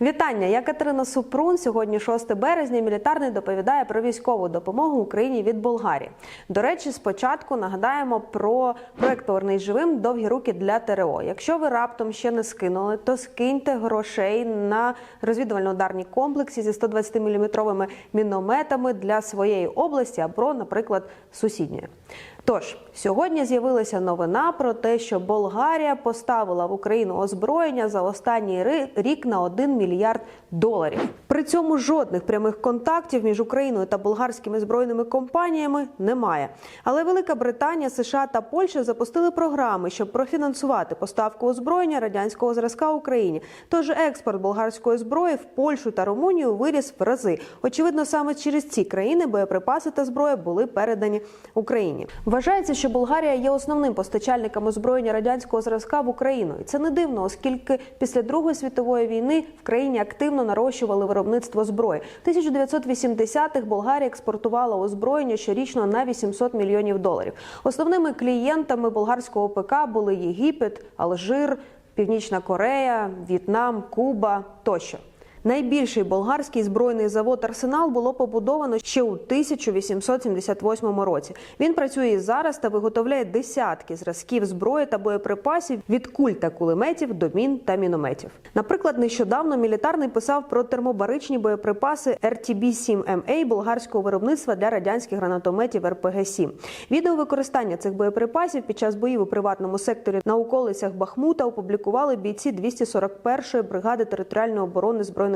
Вітання, я Катерина Супрун. Сьогодні 6 березня. Мілітарний доповідає про військову допомогу Україні від Болгарії. До речі, спочатку нагадаємо про проект «Повернись живим довгі руки для ТРО. Якщо ви раптом ще не скинули, то скиньте грошей на розвідувально-ударні комплексі зі 120-мм мінометами для своєї області або, наприклад, сусідньої. Тож сьогодні з'явилася новина про те, що Болгарія поставила в Україну озброєння за останній рік на 1 мільярд доларів. При цьому жодних прямих контактів між Україною та болгарськими збройними компаніями немає. Але Велика Британія, США та Польща запустили програми, щоб профінансувати поставку озброєння радянського зразка Україні. Тож експорт болгарської зброї в Польщу та Румунію виріс в рази. Очевидно, саме через ці країни боєприпаси та зброя були передані Україні. Вважається, що Болгарія є основним постачальником озброєння радянського зразка в Україну, і це не дивно, оскільки після Другої світової війни в країні активно нарощували виробництво зброї. В 1980-х Болгарія експортувала озброєння щорічно на 800 мільйонів доларів. Основними клієнтами болгарського ПК були Єгипет, Алжир, Північна Корея, В'єтнам, Куба тощо. Найбільший болгарський збройний завод Арсенал було побудовано ще у 1878 році. Він працює і зараз та виготовляє десятки зразків зброї та боєприпасів від куль та кулеметів до мін та мінометів. Наприклад, нещодавно мілітарний писав про термобаричні боєприпаси RTB-7MA болгарського виробництва для радянських гранатометів РПГ-7. Відео використання цих боєприпасів під час боїв у приватному секторі на околицях Бахмута опублікували бійці 241-ї бригади територіальної оборони збройних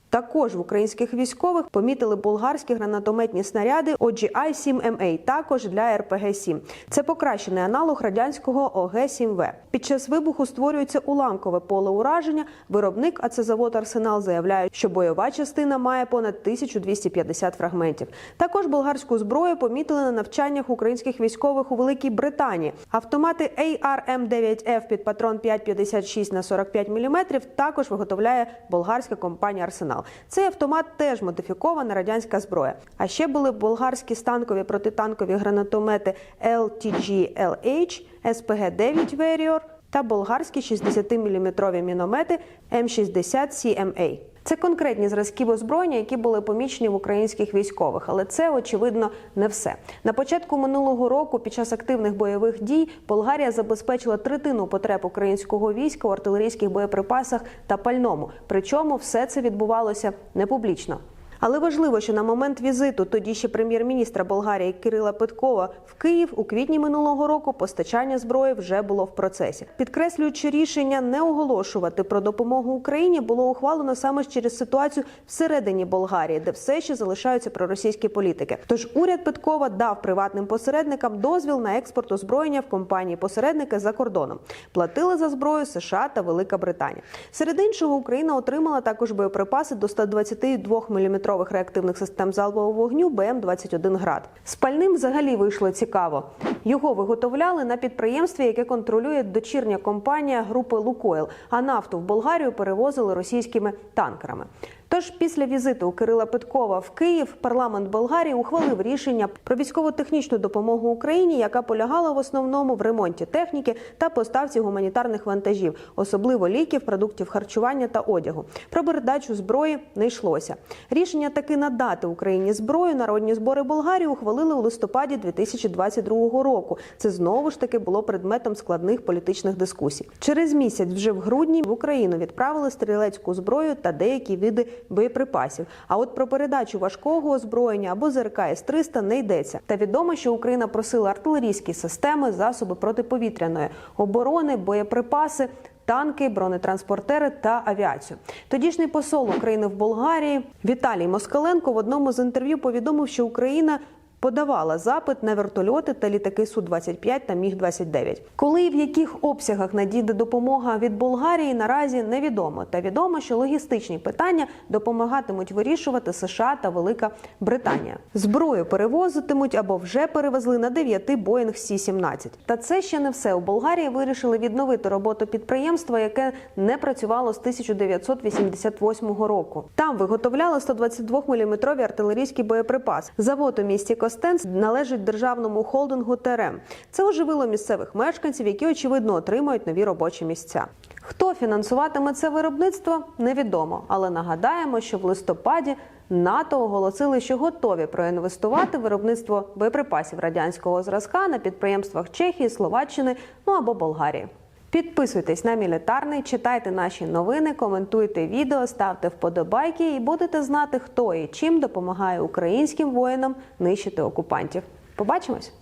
Також в українських військових помітили болгарські гранатометні снаряди OGI-7MA, також для РПГ-7. Це покращений аналог радянського ОГ-7В. Під час вибуху створюється уламкове поле ураження. Виробник, а це завод Арсенал, заявляє, що бойова частина має понад 1250 фрагментів. Також болгарську зброю помітили на навчаннях українських військових у Великій Британії. Автомати ARM-9F під патрон 5,56 на 45 мм також виготовляє болгарська компанія Арсенал. Цей автомат теж модифікована радянська зброя. А ще були болгарські станкові протитанкові гранатомети LTG-LH, SPG-9 Warrior та болгарські 60-мм міномети М60CMA. Це конкретні зразки озброєння, які були помічені в українських військових, але це очевидно не все. На початку минулого року, під час активних бойових дій, Болгарія забезпечила третину потреб українського війська в артилерійських боєприпасах та пальному. Причому все це відбувалося не публічно. Але важливо, що на момент візиту тоді ще прем'єр-міністра Болгарії Кирила Петкова в Київ у квітні минулого року постачання зброї вже було в процесі. Підкреслюючи рішення не оголошувати про допомогу Україні, було ухвалено саме через ситуацію всередині Болгарії, де все ще залишаються проросійські політики. Тож уряд Петкова дав приватним посередникам дозвіл на експорт озброєння в компанії посередники за кордоном. Платили за зброю США та Велика Британія. Серед іншого Україна отримала також боєприпаси до 122 мм реактивних систем залпового вогню БМ-21 град. Спальним взагалі вийшло цікаво. Його виготовляли на підприємстві, яке контролює дочірня компанія групи Лукойл, а нафту в Болгарію перевозили російськими танкерами. Тож після візиту Кирила Петкова в Київ парламент Болгарії ухвалив рішення про військово-технічну допомогу Україні, яка полягала в основному в ремонті техніки та поставці гуманітарних вантажів, особливо ліків, продуктів харчування та одягу. Про передачу зброї не йшлося. Рішення таки надати Україні зброю народні збори Болгарії ухвалили у листопаді 2022 року. Це знову ж таки було предметом складних політичних дискусій. Через місяць, вже в грудні, в Україну відправили стрілецьку зброю та деякі види боєприпасів. А от про передачу важкого озброєння або ЗРК С-300 не йдеться. Та відомо, що Україна просила артилерійські системи, засоби протиповітряної оборони, боєприпаси. Танки, бронетранспортери та авіацію. Тодішній посол України в Болгарії Віталій Москаленко в одному з інтерв'ю повідомив, що Україна подавала запит на вертольоти та літаки Су-25 та Міг-29. Коли і в яких обсягах надійде допомога від Болгарії, наразі невідомо. Та відомо, що логістичні питання допомагатимуть вирішувати США та Велика Британія. Зброю перевозитимуть або вже перевезли на 9 Боїнг Сі-17. Та це ще не все. У Болгарії вирішили відновити роботу підприємства, яке не працювало з 1988 року. Там виготовляли 122 мм артилерійський боєприпас. Завод у місті Кос Бастен належить державному холдингу ТРМ. Це оживило місцевих мешканців, які очевидно отримають нові робочі місця. Хто фінансуватиме це виробництво, невідомо. Але нагадаємо, що в листопаді НАТО оголосили, що готові проінвестувати виробництво боєприпасів радянського зразка на підприємствах Чехії, Словаччини ну або Болгарії. Підписуйтесь на мілітарний, читайте наші новини, коментуйте відео, ставте вподобайки і будете знати, хто і чим допомагає українським воїнам нищити окупантів. Побачимось!